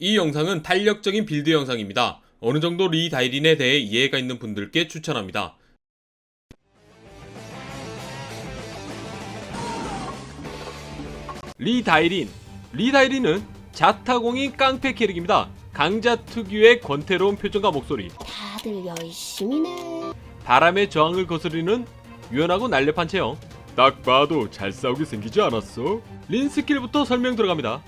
이 영상은 탄력적인 빌드 영상입니다. 어느 정도 리 다이린에 대해 이해가 있는 분들께 추천합니다. 리 다이린. 리 다이린은 자타공인 깡패 캐릭입니다. 강자 특유의 권태로운 표정과 목소리, 다들 열심히네. 바람의 저항을 거스르는 유연하고 날렵한 체형. 딱 봐도 잘 싸우게 생기지 않았어? 린 스킬부터 설명 들어갑니다.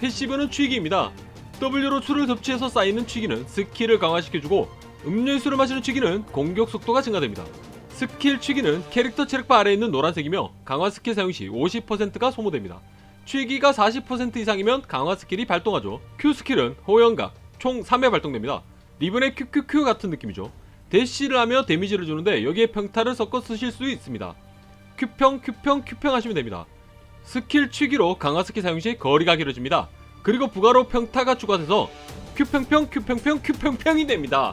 패시브는 취기입니다. W로 술을 섭취해서 쌓이는 취기는 스킬을 강화시켜주고 음료수를 마시는 취기는 공격 속도가 증가됩니다. 스킬 취기는 캐릭터 체력바 아래에 있는 노란색이며 강화 스킬 사용 시 50%가 소모됩니다. 취기가 40% 이상이면 강화 스킬이 발동하죠. Q 스킬은 호연각 총 3회 발동됩니다. 리븐의 QQQ 같은 느낌이죠. 대시를 하며 데미지를 주는데 여기에 평타를 섞어 쓰실 수 있습니다. Q평, Q평, Q평 하시면 됩니다. 스킬 취기로 강화 스킬 사용 시 거리가 길어집니다. 그리고 부가로 평타가 추가돼서 Q평평, Q평평, Q평평이 됩니다.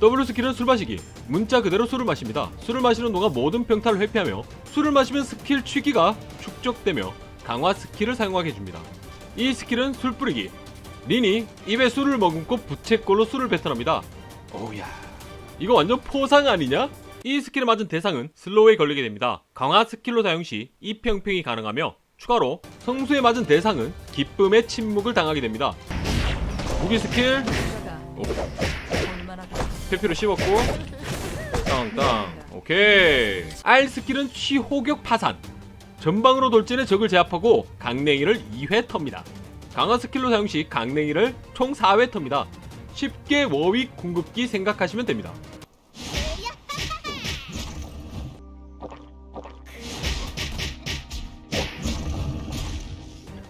W 스킬은 술 마시기. 문자 그대로 술을 마십니다. 술을 마시는 동안 모든 평타를 회피하며 술을 마시면 스킬 취기가 축적되며 강화 스킬을 사용하게 해줍니다. 이 스킬은 술 뿌리기. 린이 입에 술을 머금고 부채꼴로 술을 뱉어납니다. 오우야. 이거 완전 포상 아니냐? 이 스킬을 맞은 대상은 슬로우에 걸리게 됩니다. 강화 스킬로 사용 시 이평평이 가능하며 추가로 성수에 맞은 대상은 기쁨의 침묵을 당하게 됩니다. 무기 스킬 오. 페피로 씹었고 땅땅 오케이 R 스킬은 취호격 파산 전방으로 돌진해 적을 제압하고 강냉이를 2회 텁니다 강화 스킬로 사용 시 강냉이를 총 4회 텁니다. 쉽게 워윅 궁극기 생각하시면 됩니다.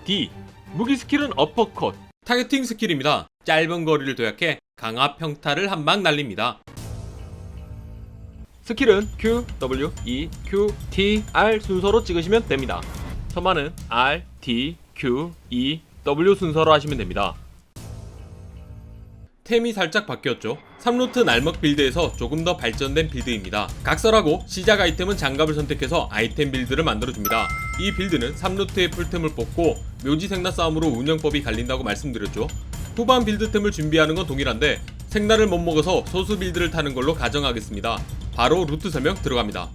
D. 무기 스킬은 어퍼컷. 타겟팅 스킬입니다. 짧은 거리를 도약해 강화 평타를 한 방 날립니다. 스킬은 Q, W, E, Q, T, R 순서로 찍으시면 됩니다. 처마는 R, T, Q, E, W 순서로 하시면 됩니다. 템이 살짝 바뀌었죠. 3루트 날먹 빌드에서 조금 더 발전된 빌드입니다. 각설하고 시작 아이템은 장갑을 선택해서 아이템 빌드를 만들어줍니다. 이 빌드는 3루트의 풀템을 뽑고 묘지 생나 싸움으로 운영법이 갈린다고 말씀드렸죠. 후반 빌드템을 준비하는 건 동일한데 생나를 못 먹어서 소수 빌드를 타는 걸로 가정하겠습니다. 바로 루트 설명 들어갑니다.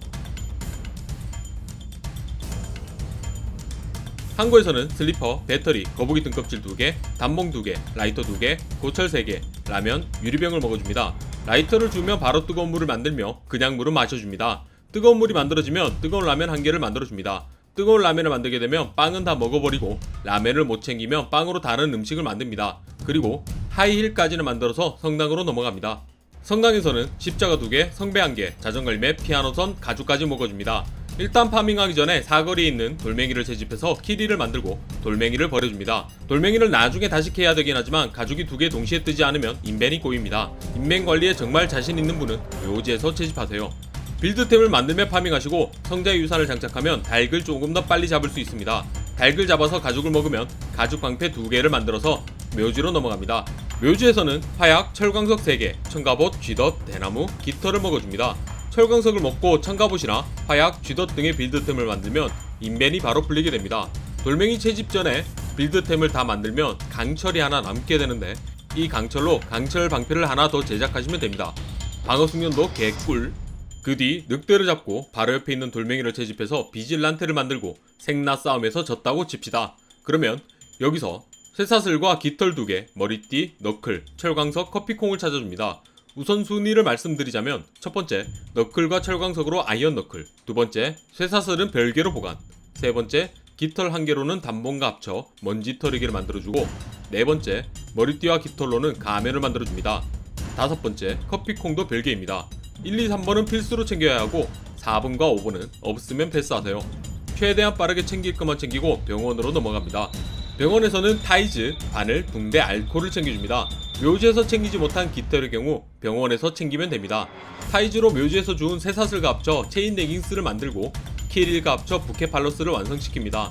항구에서는 슬리퍼, 배터리, 거북이 등껍질 2개, 단봉 2개, 라이터 2개, 고철 3개, 라면, 유리병을 먹어줍니다. 라이터를 주면 바로 뜨거운 물을 만들며 그냥 물은 마셔줍니다. 뜨거운 물이 만들어지면 뜨거운 라면 한 개를 만들어줍니다. 뜨거운 라면을 만들게 되면 빵은 다 먹어버리고 라면을 못 챙기면 빵으로 다른 음식을 만듭니다. 그리고 하이힐까지는 만들어서 성당으로 넘어갑니다. 성당에서는 십자가 2개, 성배 1개, 자전거 림에 피아노선, 가죽까지 먹어줍니다. 일단 파밍하기 전에 사거리에 있는 돌멩이를 채집해서 키리를 만들고 돌멩이를 버려줍니다. 돌멩이를 나중에 다시 캐야 되긴 하지만 가죽이 두 개 동시에 뜨지 않으면 인벤이 꼬입니다. 인벤 관리에 정말 자신 있는 분은 묘지에서 채집하세요. 빌드템을 만들며 파밍하시고 성자의 유산을 장착하면 닭을 조금 더 빨리 잡을 수 있습니다. 닭을 잡아서 가죽을 먹으면 가죽 방패 두 개를 만들어서 묘지로 넘어갑니다. 묘지에서는 화약, 철광석 3개, 청갑옷, 쥐덫, 대나무, 깃털을 먹어줍니다. 철광석을 먹고 청갑옷이나 화약, 쥐덫 등의 빌드템을 만들면 인벤이 바로 풀리게 됩니다. 돌멩이 채집 전에 빌드템을 다 만들면 강철이 하나 남게 되는데 이 강철로 강철 방패를 하나 더 제작하시면 됩니다. 방어 숙련도 개꿀. 그 뒤 늑대를 잡고 바로 옆에 있는 돌멩이를 채집해서 비질란테를 만들고 생나 싸움에서 졌다고 칩시다. 그러면 여기서 쇠사슬과 깃털 두 개, 머리띠, 너클, 철광석, 커피콩을 찾아줍니다. 우선 순위를 말씀드리자면 첫 번째 너클과 철광석으로 아이언 너클, 두 번째 쇠사슬은 별개로 보관, 세 번째 깃털 한 개로는 단봉과 합쳐 먼지 털이기를 만들어주고 네 번째 머리띠와 깃털로는 가면을 만들어줍니다. 다섯 번째 커피콩도 별개입니다. 1, 2, 3번은 필수로 챙겨야 하고 4번과 5번은 없으면 패스하세요. 최대한 빠르게 챙길 것만 챙기고 병원으로 넘어갑니다. 병원에서는 타이즈, 바늘, 붕대, 알코올을 챙겨줍니다. 묘지에서 챙기지 못한 깃털의 경우 병원에서 챙기면 됩니다. 타이즈로 묘지에서 주운 쇠사슬과 합쳐 체인 레깅스를 만들고 키릴과 합쳐 부케팔로스를 완성시킵니다.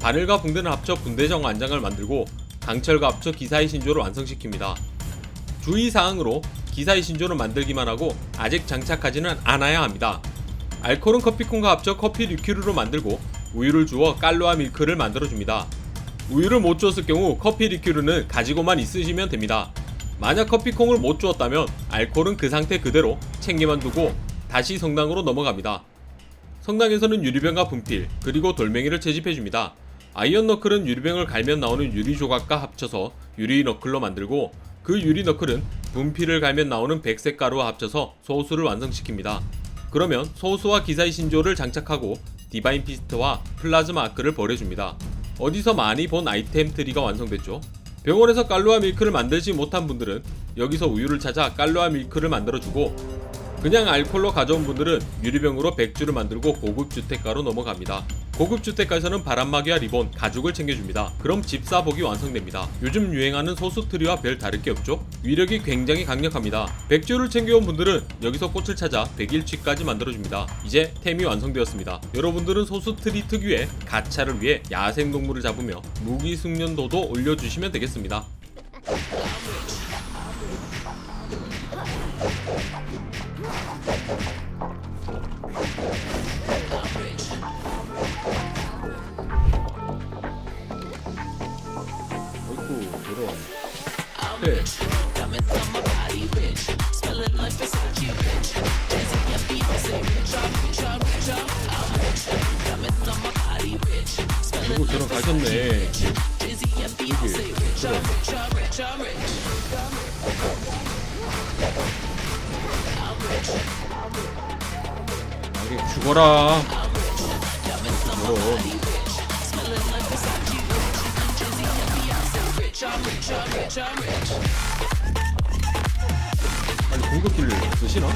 바늘과 붕대를 합쳐 분대정 완장을 만들고 강철과 합쳐 기사의 신조를 완성시킵니다. 주의사항으로 기사의 신조를 만들기만 하고 아직 장착하지는 않아야 합니다. 알코올은 커피콩과 합쳐 커피 리큐르로 만들고 우유를 주어 깔로아 밀크를 만들어줍니다. 우유를 못 주었을 경우 커피 리큐르는 가지고만 있으시면 됩니다. 만약 커피콩을 못 주었다면 알코올은 그 상태 그대로 챙기만 두고 다시 성당으로 넘어갑니다. 성당에서는 유리병과 분필 그리고 돌멩이를 채집해줍니다. 아이언 너클은 유리병을 갈면 나오는 유리 조각과 합쳐서 유리 너클로 만들고 그 유리 너클은 분필을 갈면 나오는 백색 가루와 합쳐서 소스를 완성시킵니다. 그러면 소스와 기사의 신조를 장착하고 디바인 피스트와 플라즈마 아크를 버려줍니다. 어디서 많이 본 아이템 트리가 완성됐죠. 병원에서 깔루아 밀크를 만들지 못한 분들은 여기서 우유를 찾아 깔루아 밀크를 만들어주고 그냥 알콜로 가져온 분들은 유리병으로 백주를 만들고 고급 주택가로 넘어갑니다. 고급 주택가에서는 바람막이와 리본, 가죽을 챙겨줍니다. 그럼 집사복이 완성됩니다. 요즘 유행하는 소스 트리와 별 다를 게 없죠? 위력이 굉장히 강력합니다. 백주를 챙겨온 분들은 여기서 꽃을 찾아 백일취까지 만들어줍니다. 이제 템이 완성되었습니다. 여러분들은 소스 트리 특유의 가차를 위해 야생동물을 잡으며 무기 숙련도도 올려주시면 되겠습니다. 그리고 저랑 가셨네. 여기 저런 아, 죽어라. 저런 아니 공격기를 쓰시나?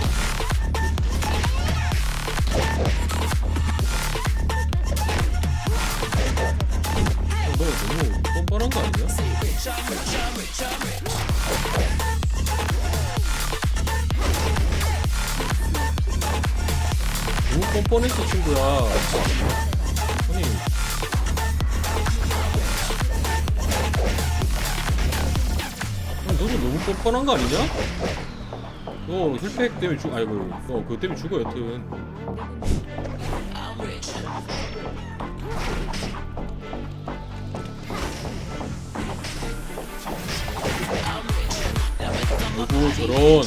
너무 뻔뻔했어 친구야. 아니. 아니, 너도 너무 뻔뻔한 거 아니냐? 너 힐팩 때문에 죽 아이고 너 그것 때문에 죽어 여튼 저런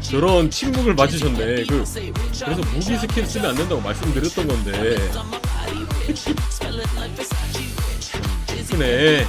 저런 침묵을 맞으셨네. 그 그래서 무기 스킬 쓰면 안 된다고 말씀드렸던 건데. 크네